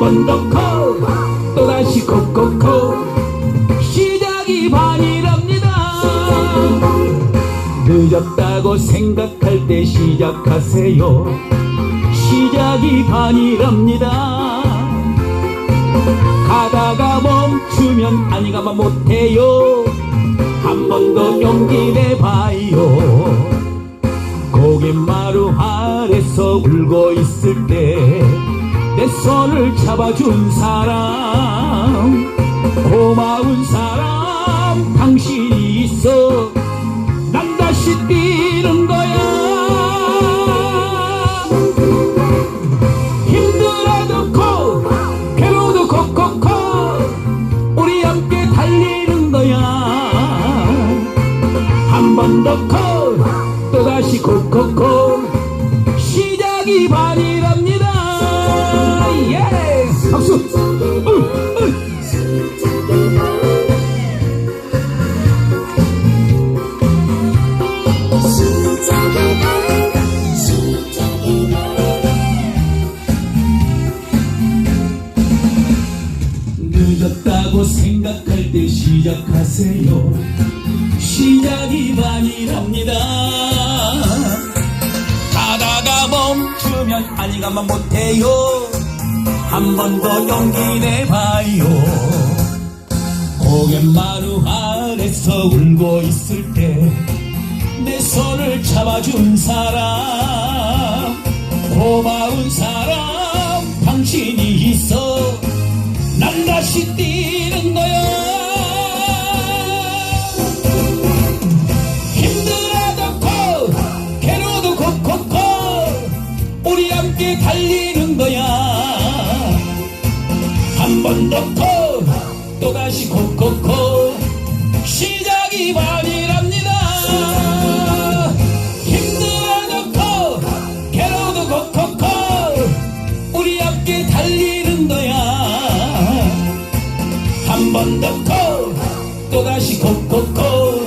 한번더 콜 또다시 콕콕콕 시작이 반이랍니다. 늦었다고 생각할 때 시작하세요. 시작이 반이랍니다. 가다가 멈추면 아니 가만 못해요. 한 번 더 용기 내봐요. 고갯마루 아래서 울고 있을 때 내 손을 잡아준 사람 고마운 사람 당신이 있어. 난 다시 뛰는 거야. 힘들어도 코 괴로워도 콕콕콕 우리 함께 달리는 거야. 한 번더 콜, 또다시 콕콕콕 시작이 반이랍니다 생각할 때 시작하세요. 시작이 반이랍니다. 가다가 멈추면 아니 가만 못해요. 한 번 더 용기 내봐요. 고갯마루 아래서 울고 있을 때 내 손을 잡아준 사람 고마운 사람 달리는 거야. 한번더코 또다시 콕콕콕 시작이 반이랍니다. 힘들어도 코 괴로워도 콕콕콕 우리 함께 달리는 거야. 한번더코 또다시 콕콕콕